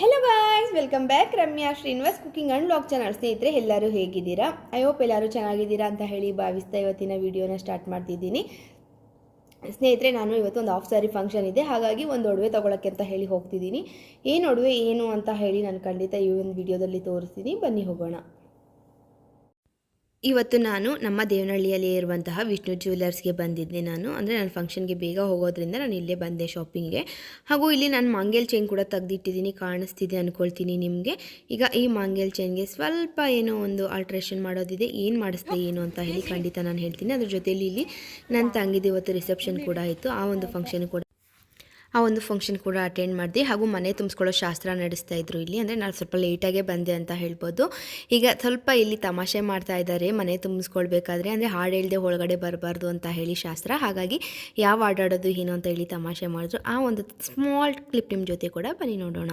Hello boys welcome back Ramya Srinivas cooking and blog channel ಸ್ನೇಹಿತರೆ, ಎಲ್ಲರೂ ಹೇಗಿದ್ದೀರಾ? I hope ಎಲ್ಲರೂ ಚೆನ್ನಾಗಿದ್ದೀರಾ ಅಂತ ಹೇಳಿ ಭಾವಿಸ್ತಾ ಇವತ್ತಿನ ವಿಡಿಯೋನ ಸ್ಟಾರ್ಟ್ ಮಾಡ್ತಿದ್ದೀನಿ. ಸ್ನೇಹಿತರೆ, ನಾನು ಇವತ್ತು ಒಂದು ಆಫ್ ಸಾರಿ ಫಂಕ್ಷನ್ ಇದೆ. ಹಾಗಾಗಿ ಒಂದು ಒಡವೆ ತೊಗೊಳಕ್ಕೆ ಅಂತ ಹೇಳಿ ಹೋಗ್ತಿದ್ದೀನಿ. ಏನು ಒಡವೆ, ಏನು ಅಂತ ಹೇಳಿ ನಾನು ಖಂಡಿತ ಈ ಒಂದು ವಿಡಿಯೋದಲ್ಲಿ ತೋರಿಸ್ತೀನಿ. ಬನ್ನಿ ಹೋಗೋಣ. ಇವತ್ತು ನಾನು ನಮ್ಮ ದೇವನಹಳ್ಳಿಯಲ್ಲಿ ಇರುವಂತಹ ವಿಷ್ಣು ಜ್ಯುವೆಲರ್ಸ್ಗೆ ಬಂದಿದ್ದೆ ನಾನು. ಅಂದರೆ ನಾನು ಫಂಕ್ಷನ್ಗೆ ಬೇಗ ಹೋಗೋದ್ರಿಂದ ನಾನು ಇಲ್ಲೇ ಬಂದೆ ಶಾಪಿಂಗ್ಗೆ. ಹಾಗೂ ಇಲ್ಲಿ ನಾನು ಮಾಂಗೇಲ್ ಚೈನ್ ಕೂಡ ತೆಗ್ದಿಟ್ಟಿದ್ದೀನಿ, ಕಾಣಿಸ್ತಿದೆ ಅಂದ್ಕೊಳ್ತೀನಿ ನಿಮಗೆ. ಈಗ ಈ ಮಾಂಗೇಲ್ ಚೈನ್ಗೆ ಸ್ವಲ್ಪ ಏನೋ ಒಂದು ಆಲ್ಟ್ರೇಷನ್ ಮಾಡೋದಿದೆ. ಏನು ಮಾಡಿಸ್ದೆ ಏನು ಅಂತ ಹೇಳಿ ಖಂಡಿತ ನಾನು ಹೇಳ್ತೀನಿ. ಅದ್ರ ಜೊತೆಯಲ್ಲಿ ಇಲ್ಲಿ ನನ್ನ ತಂಗಿದ್ದು ಇವತ್ತು ರಿಸೆಪ್ಷನ್ ಕೂಡ ಇತ್ತು ಆ ಒಂದು ಫಂಕ್ಷನ್ ಕೂಡ ಆ ಒಂದು ಫಂಕ್ಷನ್ ಕೂಡ ಅಟೆಂಡ್ ಮಾಡಿದೆ. ಹಾಗೂ ಮನೆ ತುಂಬಿಸ್ಕೊಳ್ಳೋ ಶಾಸ್ತ್ರ ನಡೆಸ್ತಾ ಇದ್ರು ಇಲ್ಲಿ. ಅಂದರೆ ನಾನು ಸ್ವಲ್ಪ ಲೇಟಾಗೇ ಬಂದೆ ಅಂತ ಹೇಳ್ಬೋದು. ಈಗ ಸ್ವಲ್ಪ ಇಲ್ಲಿ ತಮಾಷೆ ಮಾಡ್ತಾ ಇದ್ದಾರೆ. ಮನೆ ತುಂಬಿಸ್ಕೊಳ್ಬೇಕಾದ್ರೆ ಅಂದರೆ ಹಾಡು ಹೇಳ್ದೆ ಒಳಗಡೆ ಬರಬಾರ್ದು ಅಂತ ಹೇಳಿ ಶಾಸ್ತ್ರ. ಹಾಗಾಗಿ ಯಾವ ಆಡಾಡೋದು ಏನು ಅಂತ ಹೇಳಿ ತಮಾಷೆ ಮಾಡಿದ್ರು. ಆ ಒಂದು ಸ್ಮಾಲ್ ಕ್ಲಿಪ್ ನಿಮ್ಮ ಜೊತೆ ಕೂಡ ಬನ್ನಿ ನೋಡೋಣ.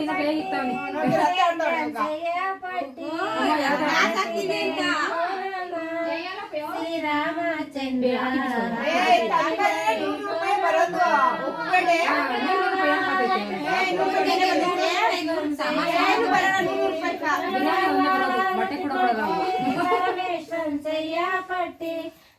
ఈయన పేరు ఇస్తాను బట్ట కూడా పట్టి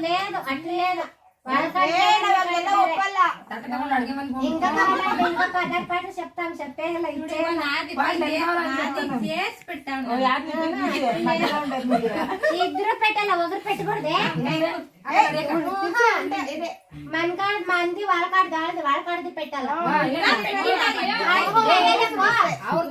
లేదు అట్లా లేదు ತಟ್ಟೆ ತಗೊಂಡು ಅಡ್ಗೆ ಮನೆ ఇంకా కావాలంటే ఇంకా పద పాట చెప్తాం చెప్పేయాలి ఇద్దరు పెట్టాలి ఒకరు పెట్టకూడదే మన కాడ మంది వాళ్ళ కాడ కాదు వాళ్ళ కాడది పెట్టాలి ಅವ್ರು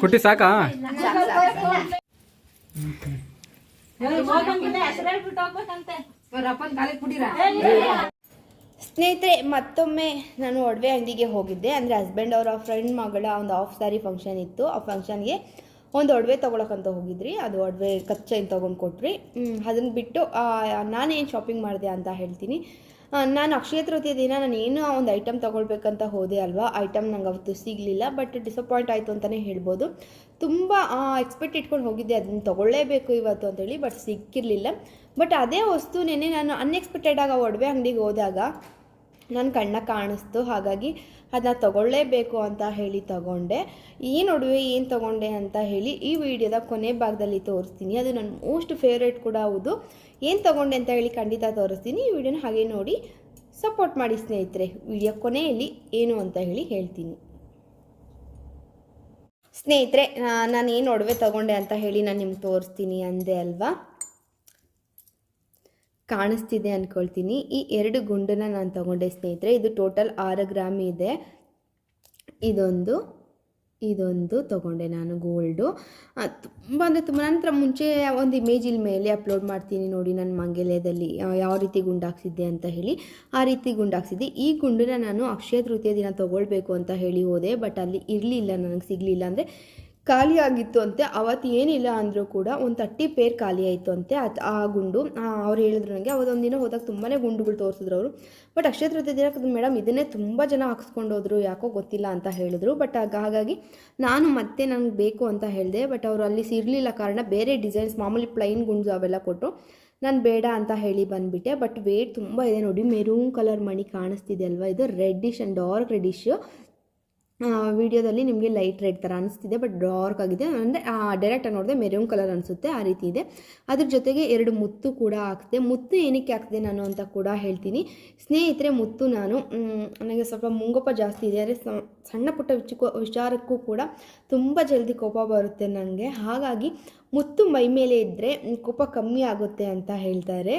ಕುಟ್ಟಿ ಸಾಕಾ? ಸ್ನೇಹಿತರೆ ಮತ್ತೊಮ್ಮೆ ನಾನು ಒಡವೆ ಅಂಗಡಿಗೆ ಹೋಗಿದ್ದೆ. ಅಂದರೆ ಹಸ್ಬೆಂಡ್ ಅವರ ಫ್ರೆಂಡ್ ಮಗಳ ಒಂದು ಆಫ್ ಸಾರಿ ಫಂಕ್ಷನ್ ಇತ್ತು. ಆ ಫಂಕ್ಷನ್ಗೆ ಒಂದು ಒಡವೆ ತೊಗೊಳಕ್ಕಂತ ಹೋಗಿದ್ರಿ, ಅದು ಒಡವೆ ಕಚ್ಚೈನ್ ತೊಗೊಂಡು ಕೊಟ್ರಿ. ಅದನ್ನು ಬಿಟ್ಟು ನಾನೇನು ಶಾಪಿಂಗ್ ಮಾಡಿದೆ ಅಂತ ಹೇಳ್ತೀನಿ. ನಾನು ಅಕ್ಷಯ ತೃತೀಯ ದಿನ ನಾನು ಏನು ಒಂದು ಐಟಮ್ ತೊಗೊಳ್ಬೇಕಂತ ಹೋದೆ ಅಲ್ವಾ ಐಟಮ್ ನಂಗೆ ಅವತ್ತು ಸಿಗಲಿಲ್ಲ ಬಟ್ ಡಿಸಪಾಯಿಂಟ್ ಆಯಿತು ಅಂತಲೇ ಹೇಳ್ಬೋದು. ತುಂಬ ಎಕ್ಸ್ಪೆಕ್ಟ್ ಇಟ್ಕೊಂಡು ಹೋಗಿದ್ದೆ ಅದನ್ನು ತೊಗೊಳ್ಳೇಬೇಕು ಇವತ್ತು ಅಂತೇಳಿ ಬಟ್ ಸಿಕ್ಕಿರಲಿಲ್ಲ. ಬಟ್ ಅದೇ ವಸ್ತು ನೆನ್ನೆ ನಾನು ಅನ್ಎಕ್ಸ್ಪೆಕ್ಟೆಡಾಗಿ ಆ ಒಡವೆ ಅಂಗಡಿಗೆ ಹೋದಾಗ ನನ್ನ ಕಣ್ಣ ಕಾಣಿಸ್ತು. ಹಾಗಾಗಿ ಅದನ್ನ ತಗೊಳ್ಳೇಬೇಕು ಅಂತ ಹೇಳಿ ತಗೊಂಡೆ. ಈ ನಡುವೆ ಏನು ತಗೊಂಡೆ ಅಂತ ಹೇಳಿ ಈ ವಿಡಿಯೋದ ಕೊನೆ ಭಾಗದಲ್ಲಿ ತೋರಿಸ್ತೀನಿ. ಅದು ನನ್ನ ಮೋಸ್ಟ್ ಫೇವ್ರೇಟ್ ಕೂಡ ಹೌದು. ಏನು ತಗೊಂಡೆ ಅಂತ ಹೇಳಿ ಖಂಡಿತ ತೋರಿಸ್ತೀನಿ. ಈ ವಿಡಿಯೋನ ಹಾಗೆ ನೋಡಿ ಸಪೋರ್ಟ್ ಮಾಡಿ ಸ್ನೇಹಿತರೆ. ವಿಡಿಯೋ ಕೊನೆಯಲ್ಲಿ ಏನು ಅಂತ ಹೇಳಿ ಹೇಳ್ತೀನಿ. ಸ್ನೇಹಿತರೆ ನಾನು ಏನು ಒಡವೆ ತಗೊಂಡೆ ಅಂತ ಹೇಳಿ ನಾನು ನಿಮ್ಗೆ ತೋರಿಸ್ತೀನಿ ಅಂದೆ ಅಲ್ವಾ? ಕಾಣಿಸ್ತಿದೆ ಅಂದ್ಕೊಳ್ತೀನಿ ಈ ಎರಡು ಗುಂಡನ್ನು ನಾನು ತಗೊಂಡೆ ಸ್ನೇಹಿತರೆ, ಇದು ಟೋಟಲ್ ಆರು ಗ್ರಾಮ್ ಇದೆ. ಇದೊಂದು ಇದೊಂದು ತೊಗೊಂಡೆ ನಾನು ಗೋಲ್ಡು. ತುಂಬ ಅಂದರೆ ತುಂಬ, ನಂತರ ಮುಂಚೆ ಒಂದು ಇಮೇಜ್ ಇಲ್ಲಿ ಮೇಲೆ ಅಪ್ಲೋಡ್ ಮಾಡ್ತೀನಿ ನೋಡಿ ನನ್ನ ಮಂಗೆಲ್ಯದಲ್ಲಿ ಯಾವ ರೀತಿ ಗುಂಡಾಕ್ಸಿದ್ದೆ ಅಂತ ಹೇಳಿ. ಆ ರೀತಿ ಗುಂಡಾಕ್ಸಿದ್ದೆ ಈ ಗುಂಡನ್ನ ನಾನು ಅಕ್ಷಯ ತೃತೀಯ ದಿನ ತೊಗೊಳ್ಬೇಕು ಅಂತ ಹೇಳಿ ಹೋದೆ, ಬಟ್ ಅಲ್ಲಿ ಇರಲಿಲ್ಲ ನನಗೆ ಸಿಗಲಿಲ್ಲ. ಅಂದರೆ ಖಾಲಿ ಆಗಿತ್ತು ಅಂತೆ, ಅವತ್ತು ಏನಿಲ್ಲ ಅಂದರೂ ಕೂಡ ಒಂದು ತರ್ಟಿ ಪೇರ್ ಖಾಲಿ ಆಯಿತು ಅಂತೆ. ಅದು ಆ ಗುಂಡು ಅವ್ರು ಹೇಳಿದ್ರು ನನಗೆ, ಅವತ್ತೊಂದು ದಿನ ಹೋದಾಗ ತುಂಬಾ ಗುಂಡುಗಳು ತೋರಿಸಿದ್ರು ಅವರು. ಬಟ್ ಅಕ್ಷಯ ತೃತೀಯ ದಿನ ಮೇಡಮ್ ಇದನ್ನೇ ತುಂಬ ಜನ ಹಾಕ್ಸ್ಕೊಂಡು ಹೋದ್ರು, ಯಾಕೋ ಗೊತ್ತಿಲ್ಲ ಅಂತ ಹೇಳಿದ್ರು. ಬಟ್ ಹಾಗಾಗಿ ನಾನು ಮತ್ತೆ ನನಗೆ ಬೇಕು ಅಂತ ಹೇಳಿದೆ. ಬಟ್ ಅವರು ಅಲ್ಲಿ ಸಿರಲಿಲ್ಲ ಕಾರಣ ಬೇರೆ ಡಿಸೈನ್ಸ್ ಮಾಮೂಲಿ ಪ್ಲೈನ್ ಗುಂಡು ಅವೆಲ್ಲ ಕೊಟ್ಟರು ನಾನು ಬೇಡ ಅಂತ ಹೇಳಿ ಬಂದುಬಿಟ್ಟೆ. ಬಟ್ ವೇಟ್ ತುಂಬ ಇದೆ ನೋಡಿ ಮೆರೂನ್ ಕಲರ್ ಮಣಿ ಕಾಣಿಸ್ತಿದೆ ಅಲ್ವಾ? ಇದು ರೆಡ್ಡಿಶ್ ಆ್ಯಂಡ್ ಡಾರ್ಕ್ ರೆಡ್ಡಿಶ್ ವಿಡಿಯೋದಲ್ಲಿ ನಿಮಗೆ ಲೈಟ್ ರೆಡ್ ಥರ ಅನಿಸ್ತಿದೆ, ಬಟ್ ಡಾರ್ಕ್ ಆಗಿದೆ. ಅಂದರೆ ಡೈರೆಕ್ಟಾಗಿ ನೋಡಿದೆ ಮೆರೂನ್ ಕಲರ್ ಅನಿಸುತ್ತೆ, ಆ ರೀತಿ ಇದೆ. ಅದ್ರ ಜೊತೆಗೆ ಎರಡು ಮುತ್ತು ಕೂಡ ಹಾಕ್ತಿದೆ ಮುತ್ತು ಏನಕ್ಕೆ ಹಾಕ್ತಿದೆ ನಾನು ಅಂತ ಕೂಡ ಹೇಳ್ತೀನಿ. ಸ್ನೇಹಿತರೆ, ಮುತ್ತು ನಾನು ನನಗೆ ಸ್ವಲ್ಪ ಮುಂಗೋಪ ಜಾಸ್ತಿ ಇದೆ. ಅಂದರೆ ಸಣ್ಣ ಪುಟ್ಟ ವಿಚಾರಕ್ಕೂ ಕೂಡ ತುಂಬ ಜಲ್ದಿ ಕೋಪ ಬರುತ್ತೆ ನನಗೆ ಹಾಗಾಗಿ ಮುತ್ತು ಮೈ ಮೇಲೆ ಇದ್ದರೆ ಕೋಪ ಕಮ್ಮಿ ಆಗುತ್ತೆ ಅಂತ ಹೇಳ್ತಾರೆ.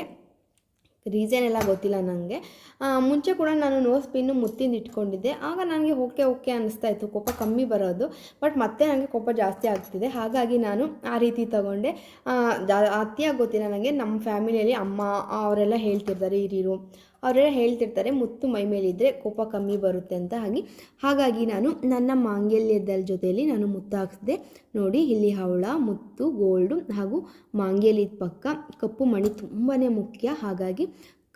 ರೀಸನ್ ಎಲ್ಲ ಗೊತ್ತಿಲ್ಲ ನನಗೆ ಮುಂಚೆ ಕೂಡ ನಾನು ನೋಸ್ ಪಿನ್ನು ಮುತ್ತಿಂದ ಇಟ್ಕೊಂಡಿದ್ದೆ. ಆಗ ನನಗೆ ಓಕೆ ಓಕೆ ಅನ್ನಿಸ್ತಾ ಇತ್ತು. ಕೋಪ ಕಮ್ಮಿ ಬರೋದು. ಬಟ್ ಮತ್ತೆ ನನಗೆ ಕೋಪ ಜಾಸ್ತಿ ಆಗ್ತಿದೆ. ಹಾಗಾಗಿ ನಾನು ಆ ರೀತಿ ತಗೊಂಡೆ. ಜಾ- ಅತಿಯಾಗಿ ಗೊತ್ತಿಲ್ಲ ನನಗೆ ನಮ್ಮ ಫ್ಯಾಮಿಲಿಯಲ್ಲಿ ಅಮ್ಮ, ಅವರೆಲ್ಲ ಹೇಳ್ತಿರ್ತಾರೆ ಹಿರಿಯರು ಅವರೆಲ್ಲ ಹೇಳ್ತಿರ್ತಾರೆ, ಮುತ್ತು ಮೈ ಮೇಲಿದ್ದರೆ ಕೋಪ ಕಮ್ಮಿ ಬರುತ್ತೆ ಅಂತ ಹಾಗೆ. ಹಾಗಾಗಿ ನಾನು ನನ್ನ ಮಾಂಗಲ್ಯದ ಜೊತೆಯಲ್ಲಿ ನಾನು ಮುತ್ತು ಹಾಕ್ಸಿದೆ. ನೋಡಿ, ಇಲ್ಲಿ ಹವಳ, ಮುತ್ತು, ಗೋಲ್ಡು ಹಾಗೂ ಮಾಂಗಲ್ಯದ ಪಕ್ಕ ಕಪ್ಪು ಮಣಿ ತುಂಬಾ ಮುಖ್ಯ. ಹಾಗಾಗಿ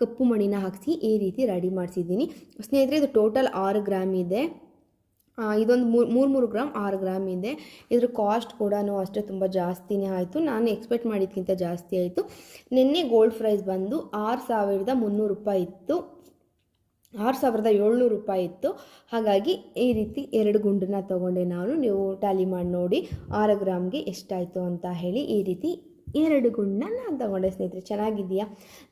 ಕಪ್ಪು ಮಣಿನ ಹಾಕಿಸಿ ಈ ರೀತಿ ರೆಡಿ ಮಾಡಿಸಿದ್ದೀನಿ. ಸ್ನೇಹಿತರೆ, ಇದು ಟೋಟಲ್ ಆರು ಗ್ರಾಮ್ ಇದೆ. ಇದೊಂದು ಮೂರು ಮೂರು ಮೂರು ಗ್ರಾಮ್, ಆರು ಗ್ರಾಮ್ ಇದೆ. ಇದ್ರ ಕಾಸ್ಟ್ ಕೂಡ ಅಷ್ಟೇ ತುಂಬ ಜಾಸ್ತಿನೇ ಆಯಿತು. ನಾನು ಎಕ್ಸ್ಪೆಕ್ಟ್ ಮಾಡಿದ್ಕಿಂತ ಜಾಸ್ತಿ ಆಯಿತು. ನಿನ್ನೆ ಗೋಲ್ಡ್ ಪ್ರೈಸ್ ಬಂದು ಆರು ಸಾವಿರದ ಮುನ್ನೂರು ರೂಪಾಯಿ ಇತ್ತು. ಆರು ಸಾವಿರದ ಏಳ್ನೂರು ರೂಪಾಯಿ ಇತ್ತು. ಹಾಗಾಗಿ ಈ ರೀತಿ ಎರಡು ಗುಂಡನ್ನ ತೊಗೊಂಡೆ ನಾನು. ನೀವು ಟ್ಯಾಲಿ ಮಾಡಿ ನೋಡಿ, ಆರು ಗ್ರಾಮ್ಗೆ ಎಷ್ಟಾಯಿತು ಅಂತ ಹೇಳಿ ಈ ರೀತಿ ಎರಡು ಗುಣ್ಣ ನಾನು ತೊಗೊಂಡೆ ಸ್ನೇಹಿತರೆ ಚೆನ್ನಾಗಿದೆಯಾ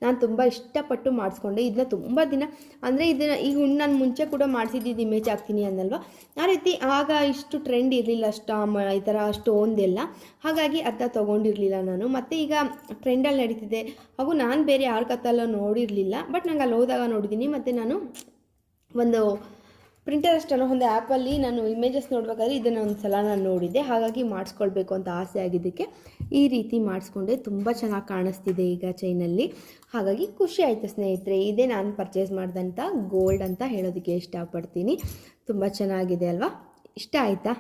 ನಾನು ತುಂಬ ಇಷ್ಟಪಟ್ಟು ಮಾಡಿಸ್ಕೊಂಡೆ. ಇದನ್ನ ತುಂಬ ದಿನ, ಅಂದರೆ ಇದನ್ನು ಈ ಗುಂಡು ನಾನು ಮುಂಚೆ ಕೂಡ ಮಾಡಿಸಿದ್ದು ಇಮೇಜ್ ಹಾಕ್ತೀನಿ ಅನ್ನಲ್ವಾ? ಆ ರೀತಿ ಆಗ ಇಷ್ಟು ಟ್ರೆಂಡ್ ಇರಲಿಲ್ಲ ಸ್ಟಾಮ್ ಈ ಥರ ಸ್ಟೋನ್ದೆಲ್ಲ ಹಾಗಾಗಿ ಅದನ್ನ ತೊಗೊಂಡಿರಲಿಲ್ಲ ನಾನು. ಮತ್ತು ಈಗ ಟ್ರೆಂಡಲ್ಲಿ ನಡೀತಿದೆ. ಹಾಗೂ ನಾನು ಬೇರೆ ಯಾರ ಕತ್ತಲ್ಲೋ ನೋಡಿರಲಿಲ್ಲ. ಬಟ್ ನಂಗೆ ಅಲ್ಲಿ ಹೋದಾಗ ನೋಡಿದ್ದೀನಿ ಮತ್ತು ನಾನು ಒಂದು ಪ್ರಿಂಟರ್ ಅನ್ನೋ ಒಂದು ಆ್ಯಪಲ್ಲಿ ನಾನು ಇಮೇಜಸ್ ನೋಡಬೇಕಾದ್ರೆ ಇದನ್ನು ಒಂದು ಸಲ ನಾನು ನೋಡಿದ್ದೆ. ಹಾಗಾಗಿ ಮಾಡಿಸ್ಕೊಳ್ಬೇಕು ಅಂತ ಆಸೆ ಆಗಿದ್ದಕ್ಕೆ. ಈ ರೀತಿ ಮಾಡಿಸ್ಕೊಂಡೆ ತುಂಬ ಚೆನ್ನಾಗಿ ಕಾಣಿಸ್ತಿದೆ ಈಗ ಚೈನಲ್ಲಿ. ಹಾಗಾಗಿ ಖುಷಿ ಆಯಿತು ಸ್ನೇಹಿತರೆ, ಇದೇ ನಾನು ಪರ್ಚೇಸ್ ಮಾಡಿದಂಥ ಗೋಲ್ಡ್ ಅಂತ ಹೇಳೋದಕ್ಕೆ ಇಷ್ಟಪಡ್ತೀನಿ. ತುಂಬ ಚೆನ್ನಾಗಿದೆ ಅಲ್ವಾ? ಇಷ್ಟ ಆಯಿತಾ?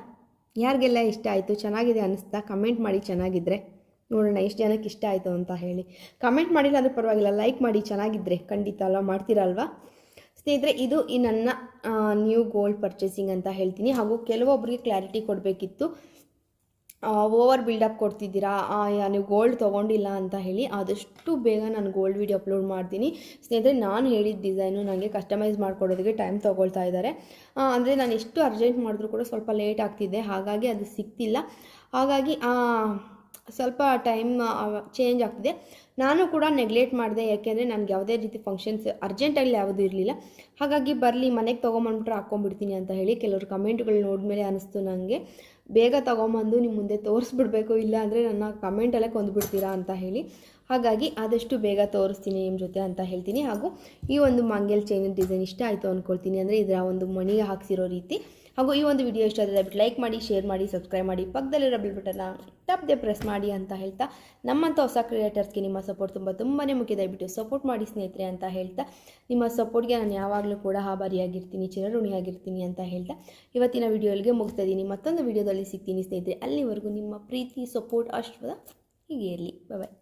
ಯಾರಿಗೆಲ್ಲ ಇಷ್ಟ ಆಯಿತು? ಚೆನ್ನಾಗಿದೆ ಅನ್ನಿಸ್ತಾ ಕಮೆಂಟ್ ಮಾಡಿ ಚೆನ್ನಾಗಿದ್ದರೆ ನೋಡೋಣ ಎಷ್ಟು ಜನಕ್ಕೆ ಇಷ್ಟ ಆಯಿತು ಅಂತ ಹೇಳಿ. ಕಮೆಂಟ್ ಮಾಡಿಲ್ಲ ಅಂದರೆ ಪರವಾಗಿಲ್ಲ ಲೈಕ್ ಮಾಡಿ ಚೆನ್ನಾಗಿದ್ದರೆ ಖಂಡಿತ ಅಲ್ವಾ? ಮಾಡ್ತೀರಲ್ವಾ ಸ್ನೇಹಿತರೆ, ಇದು ಈ ನನ್ನ ನ್ಯೂ ಗೋಲ್ಡ್ ಪರ್ಚೇಸಿಂಗ್ ಅಂತ ಹೇಳ್ತೀನಿ. ಹಾಗೂ ಕೆಲವೊಬ್ಬರಿಗೆ ಕ್ಲಾರಿಟಿ ಕೊಡಬೇಕಿತ್ತು. ಓವರ್ ಬಿಲ್ಡಪ್ ಕೊಡ್ತಿದ್ದೀರಾ? ನೀವು ಗೋಲ್ಡ್ ತೊಗೊಂಡಿಲ್ಲ ಅಂತ ಹೇಳಿ ಆದಷ್ಟು ಬೇಗ ನಾನು ಗೋಲ್ಡ್ ವಿಡಿಯೋ ಅಪ್ಲೋಡ್ ಮಾಡ್ತೀನಿ. ಸ್ನೇಹಿತರೆ, ನಾನು ಹೇಳಿದ ಡಿಸೈನು ನನಗೆ ಕಸ್ಟಮೈಸ್ ಮಾಡಿಕೊಡೋದಕ್ಕೆ ಟೈಮ್ ತೊಗೊಳ್ತಾ ಇದ್ದಾರೆ. ಅಂದರೆ ನಾನು ಎಷ್ಟು ಅರ್ಜೆಂಟ್ ಮಾಡಿದ್ರು ಕೂಡ ಸ್ವಲ್ಪ ಲೇಟ್ ಆಗ್ತಿದೆ. ಹಾಗಾಗಿ ಅದು ಸಿಗ್ತಿಲ್ಲ. ಹಾಗಾಗಿ ಸ್ವಲ್ಪ ಟೈಮ್ ಚೇಂಜ್ ಆಗ್ತಿದೆ. ನಾನು ಕೂಡ ನೆಗ್ಲೆಕ್ಟ್ ಮಾಡಿದೆ, ಯಾಕೆಂದರೆ ನನಗೆ ಯಾವುದೇ ರೀತಿ ಫಂಕ್ಷನ್ಸ್ ಅರ್ಜೆಂಟಲ್ಲಿ ಯಾವುದೂ ಇರಲಿಲ್ಲ. ಹಾಗಾಗಿ ಬರಲಿ, ಮನೆಗೆ ತೊಗೊಂಬಂದ್ಬಿಟ್ರೆ ಹಾಕ್ಕೊಂಬಿಡ್ತೀನಿ ಅಂತ ಹೇಳಿ ಕೆಲವರು ಕಮೆಂಟ್ಗಳು ನೋಡಿದ್ಮೇಲೆ ಅನಿಸ್ತು ನನಗೆ ಬೇಗ ತೊಗೊಂಬಂದು ನಿಮ್ಮ ಮುಂದೆ ತೋರಿಸ್ಬಿಡ್ಬೇಕು, ಇಲ್ಲ ಅಂದರೆ ನನ್ನ ಕಮೆಂಟಲ್ಲೇ ಕೊಂದ್ಬಿಡ್ತೀರಾ ಅಂತ ಹೇಳಿ. ಹಾಗಾಗಿ ಆದಷ್ಟು ಬೇಗ ತೋರಿಸ್ತೀನಿ ನಿಮ್ಮ ಜೊತೆ ಅಂತ ಹೇಳ್ತೀನಿ. ಹಾಗೂ ಈ ಒಂದು ಮಂಗಲ್ ಚೈನ್ ಡಿಸೈನ್ ಇಷ್ಟ ಆಯಿತು ಅಂದ್ಕೊಳ್ತೀನಿ ಅಂದರೆ ಇದರ ಒಂದು ಮಣಿಗೆ ಹಾಕ್ಸಿರೋ ರೀತಿ. ಹಾಗೂ ಈ ಒಂದು ವಿಡಿಯೋ ಇಷ್ಟ ಆದರೆ ದಯವಿಟ್ಟು ಲೈಕ್ ಮಾಡಿ ಶೇರ್ ಮಾಡಿ ಸಬ್ಸ್ಕ್ರೈಬ್ ಮಾಡಿ. ಪಕ್ಕದಲ್ಲಿರೋ ಬಿಲ್ ಬಟನ್ನ ತಪ್ಪದೆ ಪ್ರೆಸ್ ಮಾಡಿ ಅಂತ ಹೇಳ್ತಾ ನಮ್ಮಂಥ ಹೊಸ ಕ್ರಿಯೇಟರ್ಸ್ಗೆ ನಿಮ್ಮ ಸಪೋರ್ಟ್ ತುಂಬ ತುಂಬಾ ಮುಖ್ಯ. ದಯವಿಟ್ಟು ಸಪೋರ್ಟ್ ಮಾಡಿ ಸ್ನೇಹಿತರೆ ಅಂತ ಹೇಳ್ತಾ ನಿಮ್ಮ ಸಪೋರ್ಟ್ಗೆ ನಾನು ಯಾವಾಗಲೂ ಕೂಡ ಆಭಾರಿಯಾಗಿರ್ತೀನಿ, ಚಿರಋಣಿಯಾಗಿರ್ತೀನಿ ಅಂತ ಹೇಳ್ತಾ ಇವತ್ತಿನ ವಿಡಿಯೋಗೆ ಮುಗಿಸ್ತಾ ಇದ್ದೀನಿ. ಮತ್ತೊಂದು ವಿಡಿಯೋದಲ್ಲಿ ಸಿಗ್ತೀನಿ ಸ್ನೇಹಿತರೆ. ಅಲ್ಲಿವರೆಗೂ ನಿಮ್ಮ ಪ್ರೀತಿ ಸಪೋರ್ಟ್ ಆಶೀರ್ವಾದ ಹೀಗೆ ಇರಲಿ. ಬಾಯ್